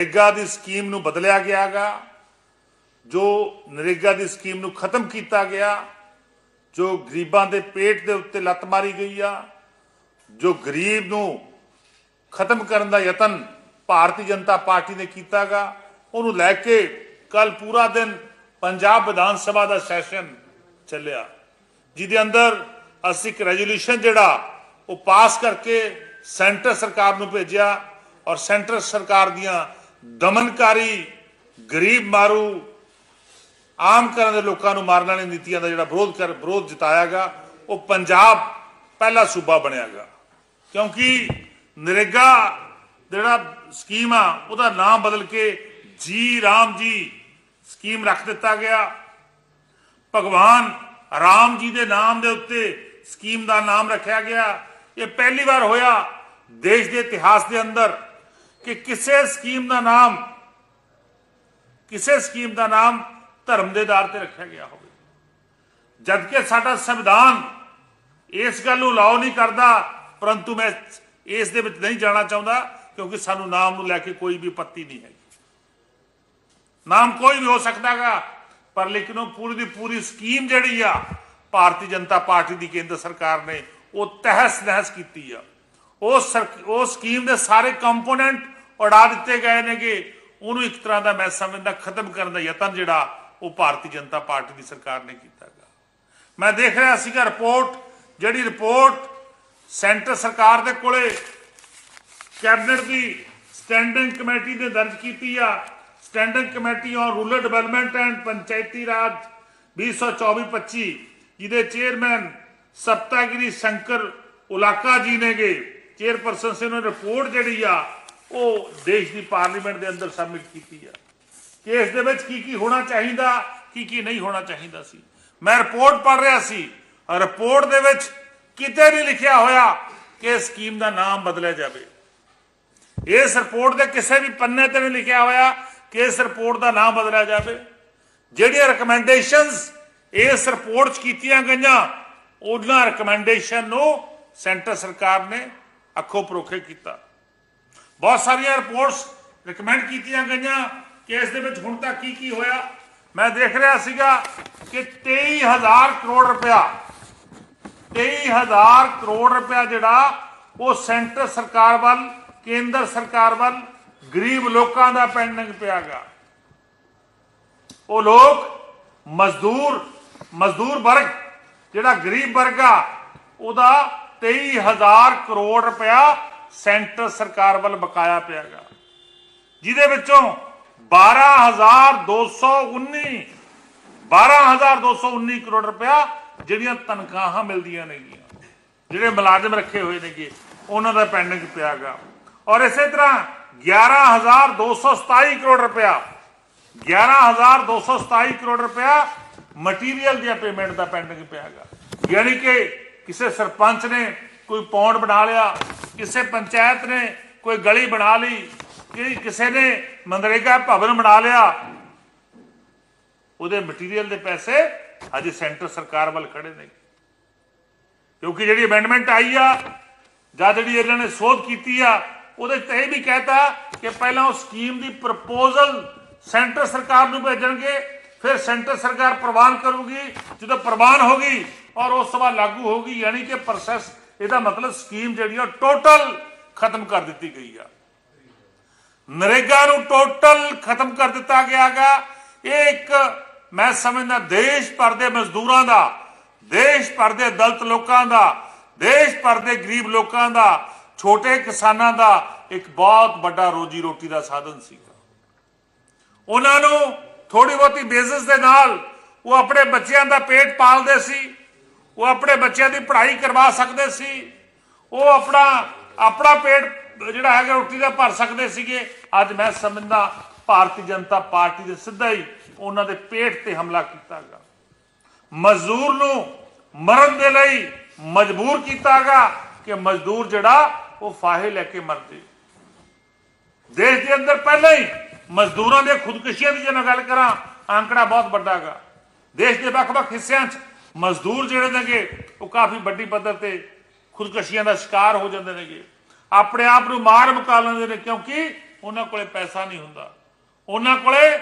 ਨਰੇਗਾ ਦੀ scheme ਨੂੰ ਬਦਲਿਆ ਗਿਆਗਾ, ਜੋ ਨਰੇਗਾ ਦੀ ਸਕੀਮ ਨੂੰ ਖਤਮ ਕੀਤਾ ਗਿਆ, ਜੋ ਗਰੀਬਾਂ ਦੇ ਪੇਟ ਦੇ ਉੱਤੇ ਲੱਤ ਮਾਰੀ ਗਈ ਆ, ਜੋ ਗਰੀਬ ਨੂੰ ਖਤਮ ਕਰਨ ਦਾ ਯਤਨ ਭਾਰਤੀ ਜਨਤਾ ਪਾਰਟੀ ਨੇ ਕੀਤਾਗਾ, ਉਹਨੂੰ ਲੈ ਕੇ ਕੱਲ ਪੂਰਾ ਦਿਨ ਪੰਜਾਬ ਵਿਧਾਨ ਸਭਾ ਦਾ ਸੈਸ਼ਨ ਚੱਲਿਆ। ਜਿਹਦੇ ਅੰਦਰ ਅਸੀਂ ਇੱਕ ਰੈਜ਼ੋਲੂਸ਼ਨ ਜਿਹੜਾ, ਉਹ ਪਾਸ ਕਰਕੇ ਸੈਂਟਰ ਸਰਕਾਰ ਨੂੰ ਭੇਜਿਆ ਔਰ ਸੈਂਟਰ ਸਰਕਾਰ ਦੀਆਂ ਦਮਨਕਾਰੀ ਗਰੀਬ ਮਾਰੂ ਆਮ ਘਰਾਂ ਦੇ ਲੋਕਾਂ ਨੂੰ ਮਾਰਨ ਵਾਲੀ ਨੀਤੀਆਂ ਦਾ ਜਿਹੜਾ ਵਿਰੋਧ ਕਰ ਵਿਰੋਧ ਜਿਤਾਇਆਗਾ, ਉਹ ਪੰਜਾਬ ਪਹਿਲਾ ਸੂਬਾ ਬਣਿਆਗਾ। ਕਿਉਂਕਿ ਨਰੇਗਾ ਜਿਹੜਾ ਸਕੀਮ ਆ, ਉਹਦਾ ਨਾਮ ਬਦਲ ਕੇ ਜੀ ਰਾਮ ਜੀ ਸਕੀਮ ਰੱਖ ਦਿੱਤਾ ਗਿਆ। ਭਗਵਾਨ ਰਾਮ ਜੀ ਦੇ ਨਾਮ ਦੇ ਉੱਤੇ ਸਕੀਮ ਦਾ ਨਾਮ ਰੱਖਿਆ ਗਿਆ। ਇਹ ਪਹਿਲੀ ਵਾਰ ਹੋਇਆ ਦੇਸ਼ ਦੇ ਇਤਿਹਾਸ ਦੇ ਅੰਦਰ। ਕਿ ਕਿਸੇ ਸਕੀਮ ਦਾ ਨਾਮ, ਕਿਸੇ ਸਕੀਮ ਦਾ ਨਾਮ ਧਰਮ ਦੇ ਆਧਾਰ ਤੇ ਰੱਖਿਆ ਗਿਆ ਹੋਵੇ। ਜਦਕਿ ਸਾਡਾ ਸੰਵਿਧਾਨ ਇਸ ਗੱਲ ਨੂੰ ਲਾਓ ਨਹੀਂ ਕਰਦਾ, ਪਰੰਤੂ ਮੈਂ ਇਸ ਦੇ ਵਿੱਚ ਨਹੀਂ ਜਾਣਾ ਚਾਹੁੰਦਾ, ਕਿਉਂਕਿ ਸਾਨੂੰ ਨਾਮ ਨੂੰ ਲੈ ਕੇ ਕੋਈ ਵੀ ਪੱਤੀ ਨਹੀਂ ਹੈਗੀ। ਨਾਮ ਕੋਈ ਵੀ ਹੋ ਸਕਦਾਗਾ, ਪਰ ਲੇਕਿਨ ਉਹ ਪੂਰੀ ਦੀ ਪੂਰੀ ਸਕੀਮ ਜਿਹੜੀ ਆ, ਭਾਰਤੀ ਜਨਤਾ ਪਾਰਟੀ ਦੀ ਕੇਂਦਰ ਸਰਕਾਰ ਨੇ, ਉਹ ਤਹਿਸ ਨਹਿਸ ਕੀਤੀ ਆ। ਉਹ ਸਰ- ਉਸ ਸਕੀਮ ਦੇ ਸਾਰੇ ਕੰਪੋਨੈਂਟ ਉਡਾ ਦਿੱਤੇ ਗਏ ਨੇਗੇ। ਉਹਨੂੰ ਇੱਕ ਤਰ੍ਹਾਂ ਦਾ ਮੈਂ ਸਮਝਦਾ ਖਤਮ ਕਰਨ ਦਾ ਯਤਨ ਜਿਹੜਾ ਉਹ ਭਾਰਤੀ ਜਨਤਾ ਪਾਰਟੀ ਦੀ ਸਰਕਾਰ ਨੇ ਕੀਤਾਗਾ ਮੈਂ ਦੇਖ ਰਿਹਾ ਸੀਗਾ ਰਿਪੋਰਟ, ਜਿਹੜੀ ਰਿਪੋਰਟ ਸੈਂਟਰ ਸਰਕਾਰ ਦੇ ਕੋਲੇ ਕੈਬਨਿਟ ਦੀ ਸਟੈਂਡਿੰਗ ਕਮੇਟੀ ਨੇ ਦਰਜ ਕੀਤੀ ਆ। Standing committee on rural development and panchayati raj 2024-25 ਜਿਹਦੇ ਚੇਅਰਮੈਨ ਸਪਤਾਗਿਰੀ ਸ਼ੰਕਰ ਉਲਾਕਾ ਜੀ ਨੇਗੇ। ਚੇਅਰਪਰਸਨ ਸੇ, ਉਹਨਾਂ ਰਿਪੋਰਟ ਜਿਹੜੀ ਆ ਉਹ ਦੇਸ਼ ਦੀ ਪਾਰਲੀਮੈਂਟ ਦੇ ਅੰਦਰ ਸਬਮਿਟ ਕੀਤੀ ਆ। ਇਸ ਦੇ ਵਿੱਚ ਕੀ ਕੀ ਹੋਣਾ ਚਾਹੀਦਾ, ਕੀ ਕੀ ਨਹੀਂ ਹੋਣਾ ਚਾਹੀਦਾ ਸੀ। ਮੈਂ ਰਿਪੋਰਟ ਪੜ ਰਿਹਾ ਸੀ। ਰਿਪੋਰਟ ਦੇ ਵਿੱਚ ਕਿਤੇ ਨਹੀਂ ਲਿਖਿਆ ਹੋਇਆ ਕਿ ਸਕੀਮ ਦਾ ਨਾਮ ਬਦਲਿਆ ਜਾਵੇ। ਇਸ ਰਿਪੋਰਟ ਦੇ ਕਿਸੇ ਵੀ ਪੰਨੇ ਤੇ ਨਹੀਂ ਲਿਖਿਆ ਹੋਇਆ ਕਿ ਇਸ ਰਿਪੋਰਟ ਦਾ ਨਾਮ ਬਦਲਿਆ ਜਾਵੇ। ਜਿਹੜੀਆਂ ਰეკਮੈਂਡੇਸ਼ਨਸ ਇਸ ਰਿਪੋਰਟ 'ਚ ਕੀਤੀਆਂ ਗਈਆਂ, ਉਹਨਾਂ ਰეკਮੈਂਡੇਸ਼ਨ ਨੂੰ ਸੈਂਟਰ ਸਰਕਾਰ ਨੇ ਅੱਖੋਂ ਪਰੋਖੇ ਕੀਤਾ। ਬਹੁਤ ਸਾਰੀਆਂ ਰਿਪੋਰਟਸ ਰეკਮੈਂਡ ਕੀਤੀਆਂ ਗਈਆਂ। ਕਿ ਇਸ ਦੇ ਵਿੱਚ ਹੁਣ ਤੱਕ ਕੀ ਕੀ ਹੋਇਆ? ਮੈਂ ਦੇਖ ਰਿਹਾ ਸੀਗਾ ਕਿ 23000 ਕਰੋੜ ਰੁਪਇਆ 23000 ਕਰੋੜ ਰੁਪਇਆ ਜਿਹੜਾ ਉਹ ਸੈਂਟਰ ਸਰਕਾਰ ਵੱਲ, ਕੇਂਦਰ ਸਰਕਾਰ ਵੱਲ ਗਰੀਬ ਲੋਕਾਂ ਦਾ ਪੈਂਡਿੰਗ ਪਿਆਗਾ ਉਹ ਲੋਕ ਮਜ਼ਦੂਰ ਮਜ਼ਦੂਰ ਵਰਗ, ਜਿਹੜਾ ਗਰੀਬ ਵਰਗਾ ਆ, ਉਹਦਾ 23000 ਕਰੋੜ ਰੁਪਇਆ ਸੈਂਟਰ ਸਰਕਾਰ ਵੱਲ ਬਕਾਇਆ ਪਿਆਗਾ, ਜਿਹਦੇ ਵਿੱਚੋਂ 12219 12219 ਕਰੋੜ ਰੁਪਇਆ ਜਿਹੜੀਆਂ ਤਨਖਾਹਾਂ ਮਿਲਦੀਆਂ ਨੇਗੀਆਂ, ਜਿਹੜੇ ਮੁਲਾਜ਼ਮ ਰੱਖੇ ਹੋਏ ਨੇਗੇ, ਉਹਨਾਂ ਦਾ ਪੈਂਡਿੰਗ ਪਿਆਗਾ। ਔਰ ਇਸੇ ਤਰ੍ਹਾਂ 11227 ਕਰੋੜ ਰੁਪਇਆ 11227 ਕਰੋੜ ਰੁਪਇਆ ਮਟੀਰੀਅਲ ਦੀਆਂ ਪੇਮੈਂਟ ਦਾ ਪੈਂਡਿੰਗ ਪਿਆਗਾ। ਯਾਨੀ ਕਿ ਕਿਸੇ ਸਰਪੰਚ ਨੇ ਕੋਈ ਪੌਂਡ ਬਣਾ ਲਿਆ, ਕਿਸੇ ਪੰਚਾਇਤ ਨੇ ਕੋਈ ਗਲੀ ਬਣਾ ਲਈ, ਕਿ ਕਿਸੇ ਨੇ ਮਨਰੇਗਾ ਭਵਨ ਬਣਾ ਲਿਆ, ਉਹਦੇ ਮਟੀਰੀਅਲ ਦੇ ਪੈਸੇ ਅਜੇ ਸੈਂਟਰ ਸਰਕਾਰ ਵੱਲ ਖੜੇ ਨੇ ਕਿਉਂਕਿ ਜਿਹੜੀ ਅਮੈਂਡਮੈਂਟ ਆਈ ਆ, ਜਾਂ ਜਿਹੜੀ ਇਹਨਾਂ ਨੇ ਸੋਧ ਕੀਤੀ ਆ, ਉਹਦੇ ਤੇ ਇਹ ਵੀ ਕਹਿਤਾ ਕਿ ਪਹਿਲਾਂ ਉਹ ਸਕੀਮ ਦੀ ਪ੍ਰਪੋਜ਼ਲ ਸੈਂਟਰ ਸਰਕਾਰ ਨੂੰ ਭੇਜਣਗੇ, ਫਿਰ ਸੈਂਟਰ ਸਰਕਾਰ ਪ੍ਰਵਾਨ ਕਰੂਗੀ, ਜਦੋਂ ਪ੍ਰਵਾਨ ਹੋਗੀ ਔਰ ਉਸ ਤੋਂ ਬਾਅਦ ਲਾਗੂ ਹੋਗੀ ਯਾਨੀ ਕਿ ਪ੍ਰੋਸੈਸ ਇਹਦਾ ਮਤਲਬ ਸਕੀਮ ਜਿਹੜੀ ਆ ਟੋਟਲ ਖਤਮ ਕਰ ਦਿੱਤੀ ਗਈ ਆ। ਨਰੇਗਾ ਨੂੰ ਟੋਟਲ ਖਤਮ ਕਰ ਦਿੱਤਾ ਗਿਆਗਾ ਇਹ ਇੱਕ ਮੈਂ ਸਮਝਦਾ ਦੇਸ਼ ਭਰ ਦੇ ਮਜ਼ਦੂਰਾਂ ਦਾ, ਦੇਸ਼ ਭਰ ਦੇ ਦਲਤ ਲੋਕਾਂ ਦਾ, ਦੇਸ਼ ਭਰ ਦੇ ਗਰੀਬ ਲੋਕਾਂ ਦਾ, ਛੋਟੇ ਕਿਸਾਨਾਂ ਦਾ ਇੱਕ ਬਹੁਤ ਵੱਡਾ ਰੋਜੀ ਰੋਟੀ ਦਾ ਸਾਧਨ ਸੀ ਉਹਨਾਂ ਨੂੰ ਥੋੜੀ ਬਹੁਤੀ ਬਿਜ਼ਨਸ ਦੇ ਨਾਲ ਉਹ ਆਪਣੇ ਬੱਚਿਆਂ ਦਾ ਪੇਟ ਪਾਲਦੇ ਸੀ। ਉਹ ਆਪਣੇ ਬੱਚਿਆਂ ਦੀ ਪੜ੍ਹਾਈ ਕਰਵਾ ਸਕਦੇ ਸੀ। ਉਹ ਆਪਣਾ ਆਪਣਾ ਪੇਟ ਜਿਹੜਾ ਹੈਗਾ, ਰੋਟੀ ਦਾ ਭਰ ਸਕਦੇ ਸੀਗੇ। ਅੱਜ ਮੈਂ ਸਮਝਦਾ, ਭਾਰਤੀ ਜਨਤਾ ਪਾਰਟੀ ਦੇ ਸਿੱਧਾ ਹੀ ਉਹਨਾਂ ਦੇ ਪੇਟ ਤੇ ਹਮਲਾ ਕੀਤਾ ਕੀਤਾਗਾ। ਮਜ਼ਦੂਰ ਨੂੰ ਮਰਨ ਦੇ ਲਈ ਮਜਬੂਰ ਕੀਤਾ ਕੀਤਾਗਾ ਕਿ ਮਜ਼ਦੂਰ ਜਿਹੜਾ, ਉਹ ਫਾਹੇ ਲੈ ਕੇ ਮਰ ਮਰਦੇ ਦੇਸ਼ ਦੇ ਅੰਦਰ ਪਹਿਲਾਂ ਹੀ ਮਜ਼ਦੂਰਾਂ ਦੇ ਖੁਦਕੁਸ਼ੀਆਂ ਦੀ ਜੇ ਮੈਂ ਗੱਲ ਕਰਾਂ ਆંકੜਾ ਬਹੁਤ ਵੱਡਾ ਹੈਗਾ। ਦੇਸ਼ ਦੇ ਵੱਖ-ਵੱਖ ਹਿੱਸਿਆਂ 'ਚ ਮਜ਼ਦੂਰ ਜਿਹੜੇ ਨੇਗੇ, ਉਹ ਕਾਫੀ ਵੱਡੀ ਪੱਧਰ ਤੇ ਖੁਦਕਸ਼ੀਆਂ ਦਾ ਸ਼ਿਕਾਰ ਹੋ ਜਾਂਦੇ ਨੇਗੇ। ਆਪਣੇ ਆਪ ਨੂੰ ਮਾਰ ਮੁਕਾ ਲੈਂਦੇ ਨੇ ਕਿਉਂਕਿ ਉਹਨਾਂ ਕੋਲੇ ਪੈਸਾ ਨਹੀਂ ਹੁੰਦਾ। ਉਹਨਾਂ ਕੋਲੇ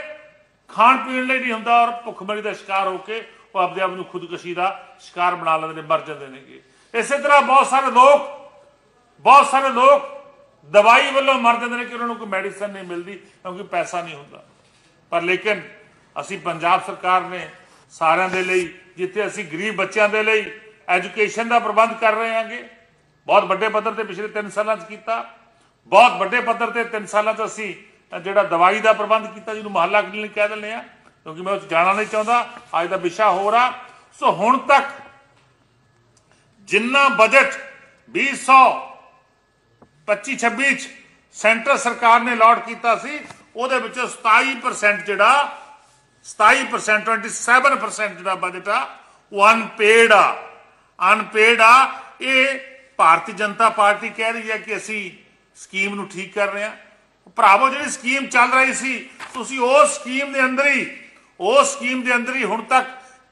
ਖਾਣ ਪੀਣ ਲਈ ਨਹੀਂ ਹੁੰਦਾ ਔਰ ਭੁੱਖਮਰੀ ਦਾ ਸ਼ਿਕਾਰ ਹੋ ਕੇ ਉਹ ਆਪਦੇ ਆਪ ਨੂੰ ਖੁਦਕਸ਼ੀ ਦਾ ਸ਼ਿਕਾਰ ਬਣਾ ਲੈਂਦੇ ਨੇ, ਮਰ ਜਾਂਦੇ ਨੇਗੇ। ਇਸੇ ਤਰ੍ਹਾਂ ਬਹੁਤ ਸਾਰੇ ਲੋਕ, ਬਹੁਤ ਸਾਰੇ ਲੋਕ ਦਵਾਈ ਵੱਲੋਂ ਮਰ ਜਾਂਦੇ ਨੇ ਕਿ ਉਹਨਾਂ ਨੂੰ ਕੋਈ ਮੈਡੀਸਨ ਨਹੀਂ ਮਿਲਦੀ ਕਿਉਂਕਿ ਪੈਸਾ ਨਹੀਂ ਹੁੰਦਾ। ਪਰ ਲੇਕਿਨ ਅਸੀਂ ਪੰਜਾਬ ਸਰਕਾਰ ਨੇ ਸਾਰਿਆਂ ਦੇ ਲਈ, ਜਿੱਥੇ ਅਸੀਂ ਗਰੀਬ ਬੱਚਿਆਂ ਦੇ ਲਈ ਐਜੂਕੇਸ਼ਨ ਦਾ ਪ੍ਰਬੰਧ ਕਰ ਰਹੇ ਹਾਂਗੇ। ਬਹੁਤ ਵੱਡੇ ਪੱਧਰ ਤੇ ਪਿਛਲੇ 3 ਸਾਲਾਂ 'ਚ ਕੀਤਾ। ਬਹੁਤ ਵੱਡੇ ਪੱਧਰ ਤੇ 3 ਸਾਲਾਂ 'ਚ ਅਸੀਂ ਜਿਹੜਾ ਦਵਾਈ ਦਾ ਪ੍ਰਬੰਧ ਕੀਤਾ, ਜਿਹਨੂੰ ਮਹੱਲਾ ਕਲੀਨਿਕ ਕਹਿ ਦਿੰਦੇ ਆ ਕਿਉਂਕਿ ਮੈਂ ਉਹ ਜਾਣਾ ਨਹੀਂ ਚਾਹੁੰਦਾ। ਅੱਜ ਦਾ ਵਿਸ਼ਾ ਹੋਰ ਆ। ਸੋ ਹੁਣ ਤੱਕ ਜਿੰਨਾ ਬਜਟ 200 25 26 ਚ ਸੈਂਟਰ ਸਰਕਾਰ ਨੇ ਅਲਾਟ ਕੀਤਾ ਸੀ, ਉਹਦੇ ਵਿੱਚੋਂ 27% ਜਿਹੜਾ 27% 27% ਜਿਹੜਾ ਬਜਟ ਆ, ਉਹ ਅਨਪੇਡ ਆ। ਅਨਪੇਡ ਆ, ਇਹ ਭਾਰਤੀ ਜਨਤਾ ਪਾਰਟੀ ਕਹਿ ਰਹੀ ਹੈ ਕਿ ਅਸੀਂ ਸਕੀਮ ਨੂੰ ਠੀਕ ਕਰ ਰਹੇ ਹਾਂ। ਭਰਾਵੋ, ਜਿਹੜੀ ਸਕੀਮ ਚੱਲ ਰਹੀ ਸੀ, ਤੁਸੀਂ ਉਸ ਸਕੀਮ ਦੇ ਅੰਦਰ ਹੀ ਉਸ ਸਕੀਮ ਦੇ ਅੰਦਰ ਹੀ ਹੁਣ ਤੱਕ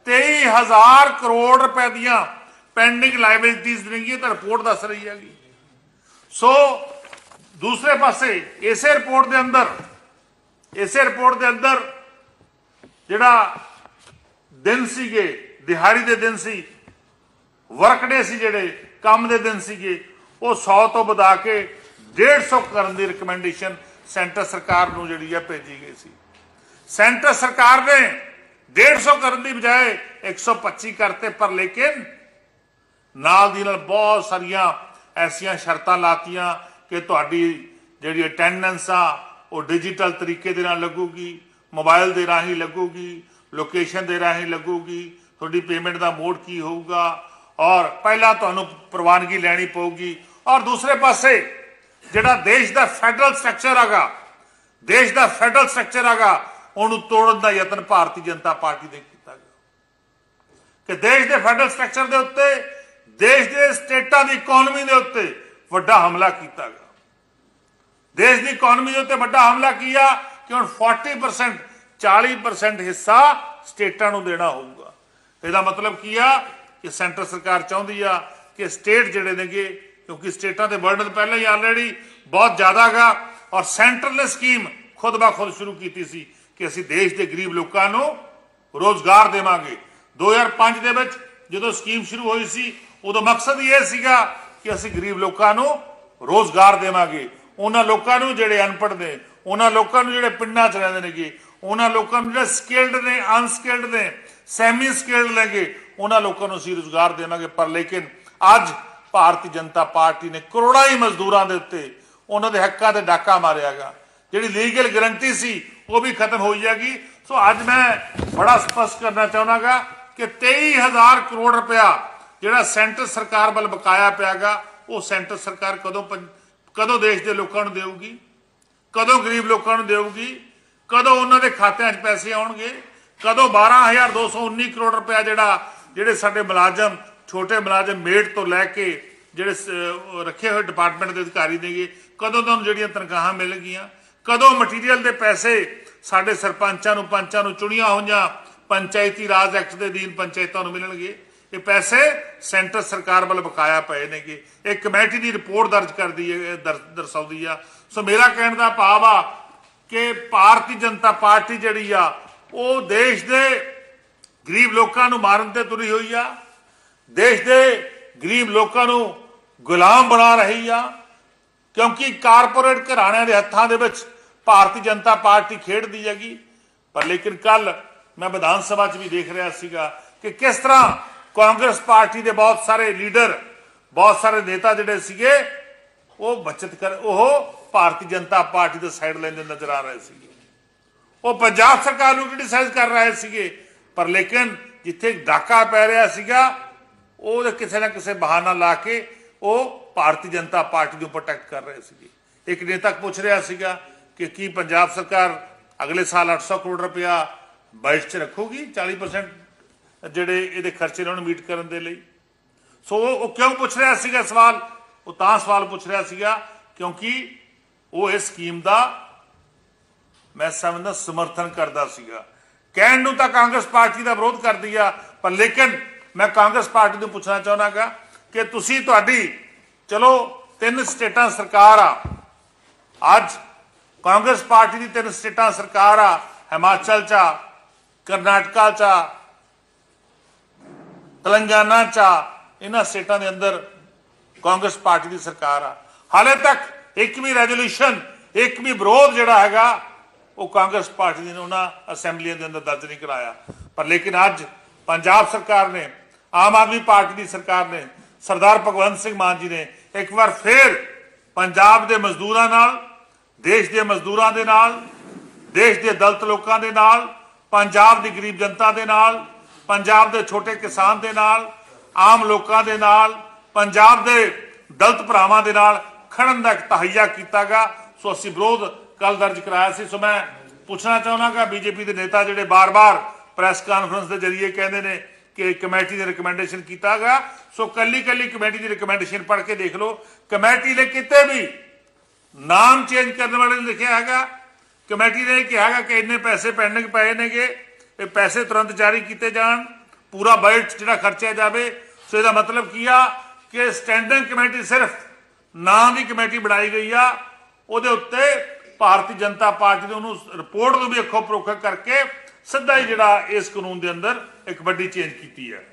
23000 ਕਰੋੜ ਰੁਪਏ ਦੀਆਂ ਪੈਂਡਿੰਗ ਲਾਇਬਿਲਿਟੀਜ਼ ਨੇਗੀਆਂ ਤਾਂ ਰਿਪੋਰਟ ਦੱਸ ਰਹੀ ਹੈਗੀ। ਸੋ ਦੂਸਰੇ ਪਾਸੇ, ਇਸੇ ਰਿਪੋਰਟ ਦੇ ਅੰਦਰ, ਇਸੇ ਰਿਪੋਰਟ ਦੇ ਅੰਦਰ ਜਿਹੜਾ ਦਿਨ ਸੀਗੇ, ਦਿਹਾੜੀ ਦੇ ਦਿਨ ਸੀ ਵਰਕਡੇ ਸੀ ਜਿਹੜੇ, ਕੰਮ ਦੇ ਦਿਨ ਸੀਗੇ, ਉਹ 100 ਤੋਂ ਵਧਾ ਕੇ 150 ਕਰਨ ਦੀ ਰეკਮੈਂਡੇਸ਼ਨ ਸੈਂਟਰ ਸਰਕਾਰ ਨੂੰ ਜਿਹੜੀ ਆ ਭੇਜੀ ਗਈ ਸੀ। ਸੈਂਟਰ ਸਰਕਾਰ ਨੇ 150 ਕਰਨ ਦੀ ਬਜਾਏ 125 ਕਰਤੇ, ਪਰ ਲੇਕਿਨ ਨਾਲ ਦੀ ਨਾਲ ਬਹੁਤ ਸਾਰੀਆਂ ਐਸੀਆਂ ਸ਼ਰਤਾਂ ਲਾਤੀਆਂ ਕਿ ਤੁਹਾਡੀ ਜਿਹੜੀ ਅਟੈਂਡੈਂਸ ਆ, ਉਹ ਡਿਜੀਟਲ ਤਰੀਕੇ ਦੇ ਨਾਲ ਲੱਗੂਗੀ। ਮੋਬਾਈਲ ਦੇ ਰਾਹੀਂ ਲੱਗੂਗੀ, ਲੋਕੇਸ਼ਨ ਦੇ ਰਾਹੀਂ ਲੱਗੂਗੀ, ਤੁਹਾਡੀ ਪੇਮੈਂਟ ਦਾ ਮੋਡ ਕੀ ਹੋਊਗਾ, ਔਰ ਪਹਿਲਾਂ ਤੁਹਾਨੂੰ ਪ੍ਰਵਾਨਗੀ ਲੈਣੀ ਪਊਗੀ। ਔਰ ਦੂਸਰੇ ਪਾਸੇ, ਜਿਹੜਾ ਦੇਸ਼ ਦਾ ਫੈਡਰਲ ਸਟਰਕਚਰ ਹੈਗਾ, ਦੇਸ਼ ਦਾ ਫੈਡਰਲ ਸਟਰਕਚਰ ਹੈਗਾ, ਉਹਨੂੰ ਤੋੜਨ ਦਾ ਯਤਨ ਭਾਰਤੀ ਜਨਤਾ ਪਾਰਟੀ ਨੇ ਕੀਤਾ ਗਿਆ। ਕਿ ਦੇਸ਼ ਦੇ ਫੈਡਰਲ ਸਟਰਕਚਰ ਦੇ ਉੱਤੇ, ਦੇਸ਼ ਦੇ ਸਟੇਟਾਂ ਦੀ ਇਕਨੋਮੀ ਦੇ ਉੱਤੇ ਵੱਡਾ ਹਮਲਾ ਕੀਤਾ ਗਿਆ। ਦੇਸ਼ ਦੀ ਇਕਨੋਮੀ ਦੇ ਉੱਤੇ ਵੱਡਾ ਹਮਲਾ ਕੀਤਾ ਕਿ ਹੁਣ 40% 40% ਹਿੱਸਾ ਸਟੇਟਾਂ ਨੂੰ ਦੇਣਾ ਹੋਊਗਾ। ਇਹਦਾ ਮਤਲਬ ਕੀ ਆ? ਕਿ ਸੈਂਟਰ ਸਰਕਾਰ ਚਾਹੁੰਦੀ ਆ ਕਿ ਸਟੇਟ ਜਿਹੜੇ ਨੇਗੇ, ਕਿਉਂਕਿ ਸਟੇਟਾਂ ਦੇ ਬਰਡਨ ਪਹਿਲਾਂ ਹੀ ਆਲਰੇਡੀ ਬਹੁਤ ਜ਼ਿਆਦਾ ਗਾ ਔਰ ਸੈਂਟਰ ਨੇ ਸਕੀਮ ਖੁਦ ਬਾ ਖੁਦ ਸ਼ੁਰੂ ਕੀਤੀ ਸੀ ਕਿ ਅਸੀਂ ਦੇਸ਼ ਦੇ ਗਰੀਬ ਲੋਕਾਂ ਨੂੰ ਰੋਜ਼ਗਾਰ ਦੇਵਾਂਗੇ। 2005 ਦੇ ਵਿੱਚ ਜਦੋਂ ਸਕੀਮ ਸ਼ੁਰੂ ਹੋਈ ਸੀ, ਉਦੋਂ ਮਕਸਦ ਇਹ ਸੀਗਾ ਕਿ ਅਸੀਂ ਗਰੀਬ ਲੋਕਾਂ ਨੂੰ ਰੋਜ਼ਗਾਰ ਦੇਵਾਂਗੇ। ਉਹਨਾਂ ਲੋਕਾਂ ਨੂੰ ਜਿਹੜੇ ਅਨਪੜ੍ਹ ਨੇ, ਉਹਨਾਂ ਲੋਕਾਂ ਨੂੰ ਜਿਹੜੇ ਪਿੰਡਾਂ 'ਚ ਰਹਿੰਦੇ ਨੇਗੇ ਉਹਨਾਂ ਲੋਕਾਂ ਨੂੰ ਜਿਹੜੇ ਸਕਿਲਡ ਨੇ ਅਨਸਕਿਲਡ ਨੇ ਸੈਮੀ ਸਕਿਲਡ ਨੇਗੇ, ਉਹਨਾਂ ਲੋਕਾਂ ਨੂੰ ਅਸੀਂ ਰੋਜ਼ਗਾਰ ਦੇਵਾਂਗੇ। ਪਰ ਲੇਕਿਨ ਅੱਜ ਭਾਰਤੀ ਜਨਤਾ ਪਾਰਟੀ ਨੇ ਕਰੋੜਾਂ ਹੀ ਮਜ਼ਦੂਰਾਂ ਦੇ ਉੱਤੇ ਉਹਨਾਂ ਦੇ ਹੱਕਾਂ ਤੇ ਡਾਕਾ ਮਾਰਿਆਗਾ ਜਿਹੜੀ ਲੀਗਲ ਗਰੰਟੀ ਸੀ, ਉਹ ਵੀ ਖਤਮ ਹੋਈ ਜਾਗੀ ਸੋ ਅੱਜ ਮੈਂ ਬੜਾ ਸਪਸ਼ਟ ਕਰਨਾ ਚਾਹਨਾਗਾ ਕਿ 23000 ਕਰੋੜ ਰੁਪਇਆ ਜਿਹੜਾ ਸੈਂਟਰ ਸਰਕਾਰ ਵੱਲ ਬਕਾਇਆ ਪਿਆਗਾ ਉਹ ਸੈਂਟਰ ਸਰਕਾਰ ਕਦੋਂ ਪੰ- ਕਦੋਂ ਦੇਸ਼ ਦੇ ਲੋਕਾਂ ਨੂੰ ਦੇਊਗੀ? ਕਦੋਂ ਗਰੀਬ ਲੋਕਾਂ ਨੂੰ ਦੇਊਗੀ? ਕਦੋਂ ਉਹਨਾਂ ਦੇ ਖਾਤਿਆਂ 'ਚ ਪੈਸੇ ਆਉਣਗੇ? ਕਦੋਂ 12219 ਕਰੋੜ ਰੁਪਇਆ ਜਿਹੜਾ, ਜਿਹੜੇ ਸਾਡੇ ਮੁਲਾਜ਼ਮ, ਛੋਟੇ ਮੁਲਾਜ਼ਮ ਮੇਟ ਤੋਂ ਲੈ ਕੇ ਜਿਹੜੇ ਰੱਖੇ ਹੋਏ ਡਿਪਾਰਟਮੈਂਟ ਦੇ ਅਧਿਕਾਰੀ ਨੇਗੇ, ਕਦੋਂ ਤੁਹਾਨੂੰ ਜਿਹੜੀਆਂ ਤਨਖਾਹਾਂ ਮਿਲਣਗੀਆਂ? ਕਦੋਂ ਮਟੀਰੀਅਲ ਦੇ ਪੈਸੇ ਸਾਡੇ ਸਰਪੰਚਾਂ ਨੂੰ, ਪੰਚਾਂ ਨੂੰ ਚੁਣੀਆਂ ਹੋਈਆਂ ਪੰਚਾਇਤੀ ਰਾਜ ਐਕਟ ਦੇ ਅਧੀਨ ਪੰਚਾਇਤਾਂ ਨੂੰ ਮਿਲਣਗੇ? ਇਹ ਪੈਸੇ ਸੈਂਟਰ ਸਰਕਾਰ ਵੱਲ ਬਕਾਇਆ ਪਏ ਨੇਗੇ। ਇਹ ਕਮੇਟੀ ਦੀ ਰਿਪੋਰਟ ਦਰਜ ਕਰਦੀ ਹੈ ਦਰ- ਦਰਸਾਉਂਦੀ ਆ। ਸੋ ਮੇਰਾ ਕਹਿਣ ਦਾ ਭਾਵ ਆ ਕਿ ਭਾਰਤੀ ਜਨਤਾ ਪਾਰਟੀ ਜਿਹੜੀ ਆ, ਉਹ ਦੇਸ਼ ਦੇ ਗਰੀਬ ਲੋਕਾਂ ਨੂੰ ਮਾਰਨ ਤੇ ਤੁਰੀ ਹੋਈ ਆ, ਦੇਸ਼ ਦੇ ਗਰੀਬ ਲੋਕਾਂ ਨੂੰ ਗੁਲਾਮ ਬਣਾ ਰਹੀ ਆ, ਕਿਉਂਕਿ ਕਾਰਪੋਰੇਟ ਘਰਾਣਿਆਂ ਦੇ ਹੱਥਾਂ ਦੇ ਵਿੱਚ ਭਾਰਤੀ ਜਨਤਾ ਪਾਰਟੀ ਖੇਡਦੀ ਹੈਗੀ। ਪਰ ਲੇਕਿਨ ਕੱਲ ਮੈਂ ਵਿਧਾਨ ਸਭਾ 'ਚ ਵੀ ਦੇਖ ਰਿਹਾ ਸੀਗਾ ਕਿ ਕਿਸ ਤਰ੍ਹਾਂ ਕਾਂਗਰਸ ਪਾਰਟੀ ਦੇ ਬਹੁਤ ਸਾਰੇ ਲੀਡਰ, ਬਹੁਤ ਸਾਰੇ ਨੇਤਾ ਜਿਹੜੇ ਸੀਗੇ, ਉਹ ਬਚਤ ਕਰ, ਉਹ ਭਾਰਤੀ ਜਨਤਾ ਪਾਰਟੀ ਦੇ ਸਾਈਡ ਲਾਈਨ ਦੇ ਨਜ਼ਰ ਆ ਰਹੇ ਸੀਗੇ। ਉਹ ਪੰਜਾਬ ਸਰਕਾਰ ਨੂੰ ਕ੍ਰਿਟਿਸਾਈਜ਼ ਕਰ ਰਹੇ ਸੀਗੇ। ਪਰ ਲੇਕਿਨ ਜਿੱਥੇ ਡਾਕਾ ਪੈ ਰਿਹਾ ਸੀਗਾ ਉਹ ਕਿਸੇ ਨਾ ਕਿਸੇ ਬਹਾਨਾ ਲਾ ਕੇ ਉਹ ਭਾਰਤੀ ਜਨਤਾ ਪਾਰਟੀ ਨੂੰ ਪ੍ਰੋਟੈਕਟ ਕਰ ਰਹੇ ਸੀਗੇ। ਇੱਕ ਨੇਤਾ ਪੁੱਛ ਰਿਹਾ ਸੀਗਾ ਕਿ ਕੀ ਪੰਜਾਬ ਸਰਕਾਰ ਅਗਲੇ ਸਾਲ 800 ਕਰੋੜ ਰੁਪਇਆ ਬਜਟ 'ਚ ਰੱਖੂਗੀ? 40% ਜਿਹੜੇ ਇਹਦੇ ਖਰਚੇ ਨੇ ਉਹਨੂੰ ਮੀਟ ਕਰਨ ਦੇ ਲਈ। ਸੋ ਉਹ ਕਿਉਂ ਪੁੱਛ ਰਿਹਾ ਸੀਗਾ ਸਵਾਲ? ਉਹ ਤਾਂ ਸਵਾਲ ਪੁੱਛ ਰਿਹਾ ਸੀਗਾ ਕਿਉਂਕਿ ਉਹ ਇਸ ਸਕੀਮ ਦਾ ਮੈਂ ਸਮਝਦਾ ਸਮਰਥਨ ਕਰਦਾ ਸੀਗਾ। ਕਹਿਣ ਨੂੰ ਤਾਂ ਕਾਂਗਰਸ ਪਾਰਟੀ ਦਾ ਵਿਰੋਧ ਕਰਦੀ ਆ ਪਰ ਲੇਕਿਨ ਮੈਂ ਕਾਂਗਰਸ ਪਾਰਟੀ ਨੂੰ ਪੁੱਛਣਾ ਚਾਹੁੰਦਾਗਾ ਕਿ ਤੁਸੀਂ ਤੁਹਾਡੀ ਚਲੋ ਤਿੰਨ ਸਟੇਟਾਂ ਸਰਕਾਰ ਆ। ਅੱਜ ਕਾਂਗਰਸ ਪਾਰਟੀ ਦੀ ਤਿੰਨ ਸਟੇਟਾਂ ਸਰਕਾਰ ਆ ਹਿਮਾਚਲ ਚ ਆ, ਕਰਨਾਟਕਾ ਚ ਆ, ਤੇਲੰਗਾਨਾ ਚ ਆ, ਇਹਨਾਂ ਸਟੇਟਾਂ ਦੇ ਅੰਦਰ ਕਾਂਗਰਸ ਪਾਰਟੀ ਦੀ ਸਰਕਾਰ ਆ। ਹਾਲੇ ਤੱਕ ਇੱਕ ਵੀ ਰੈਜ਼ੋਲੂਸ਼ਨ, ਇੱਕ ਵੀ ਵਿਰੋਧ ਜਿਹੜਾ ਹੈਗਾ, ਉਹ ਕਾਂਗਰਸ ਪਾਰਟੀ ਨੇ ਉਹਨਾਂ ਅਸੈਂਬਲੀਆਂ ਦੇ ਅੰਦਰ ਦਰਜ ਨਹੀਂ ਕਰਾਇਆ। ਪਰ ਲੇਕਿਨ ਅੱਜ ਪੰਜਾਬ ਸਰਕਾਰ ਨੇ, ਆਮ ਆਦਮੀ ਪਾਰਟੀ ਦੀ ਸਰਕਾਰ ਨੇ, ਸਰਦਾਰ ਭਗਵੰਤ ਸਿੰਘ ਮਾਨ ਜੀ ਨੇ ਇੱਕ ਵਾਰ ਫੇਰ ਪੰਜਾਬ ਦੇ ਮਜ਼ਦੂਰਾਂ ਨਾਲ, ਦੇਸ਼ ਦੇ ਮਜ਼ਦੂਰਾਂ ਦੇ ਨਾਲ, ਦੇਸ਼ ਦੇ ਦਲਤ ਲੋਕਾਂ ਦੇ ਨਾਲ, ਪੰਜਾਬ ਦੀ ਗਰੀਬ ਜਨਤਾ ਦੇ ਨਾਲ, ਪੰਜਾਬ ਦੇ ਛੋਟੇ ਕਿਸਾਨ ਦੇ ਨਾਲ, ਆਮ ਲੋਕਾਂ ਦੇ ਨਾਲ, ਪੰਜਾਬ ਦੇ ਦਲਤ ਭਰਾਵਾਂ ਦੇ ਨਾਲ ਖੜਨ ਦਾ ਇੱਕ ਤਹਈਆ ਕੀਤਾਗਾ। ਸੋ ਅਸੀਂ ਵਿਰੋਧ ਕੱਲ ਦਰਜ ਕਰਾਇਆ ਸੀ। ਸੋ ਮੈਂ ਪੁੱਛਣਾ ਚਾਹੁੰਦਾਗਾ ਬੀਜੇਪੀ ਦੇ ਨੇਤਾ ਜਿਹੜੇ ਬਾਰ-ਬਾਰ ਪ੍ਰੈਸ ਕਾਨਫਰੰਸ ਦੇ ਜ਼ਰੀਏ ਕਹਿੰਦੇ ਨੇ ਕਿ ਕਮੇਟੀ ਨੇ ਰਿਕਮੈਂਡੇਸ਼ਨ ਕੀਤਾਗਾ। ਸੋ ਕੱਲੀ ਕੱਲੀ ਕਮੇਟੀ ਦੀ ਰਿਕਮੈਂਡੇਸ਼ਨ ਪੜ੍ਹ ਕੇ ਦੇਖ ਲਓ। ਕਮੇਟੀ ਨੇ ਕਿਤੇ ਵੀ ਨਾਮ ਚੇਂਜ ਕਰਨ ਵਾਲੇ ਨੇ ਲਿਖਿਆ ਹੈਗਾ। ਕਮੇਟੀ ਨੇ ਕਿਹਾ ਹੈਗਾ ਕਿ ਇੰਨੇ ਪੈਸੇ ਪੈਂਡਿੰਗ ਪਏ ਨੇਗੇ, ਇਹ ਪੈਸੇ ਤੁਰੰਤ ਜਾਰੀ ਕੀਤੇ ਜਾਣ, ਪੂਰਾ ਬਜਟ ਜਿਹੜਾ ਖਰਚਿਆ ਜਾਵੇ। ਸੋ ਇਹਦਾ ਮਤਲਬ ਕੀ ਆ? ਕਿ ਸਟੈਂਡਿੰਗ ਕਮੇਟੀ ਸਿਰਫ ਨਾਂ ਦੀ ਕਮੇਟੀ ਬਣਾਈ ਗਈ ਆ, ਉਹਦੇ ਉੱਤੇ ਭਾਰਤੀ ਜਨਤਾ ਪਾਰਟੀ ਨੇ ਉਹਨੂੰ ਰਿਪੋਰਟ ਨੂੰ ਵੀ ਅੱਖੋਂ ਪਰੋਖਾ ਕਰਕੇ ਸਿੱਧਾ ਹੀ ਜਿਹੜਾ ਇਸ ਕਾਨੂੰਨ ਦੇ ਅੰਦਰ ਇੱਕ ਵੱਡੀ ਚੇਂਜ ਕੀਤੀ ਹੈ।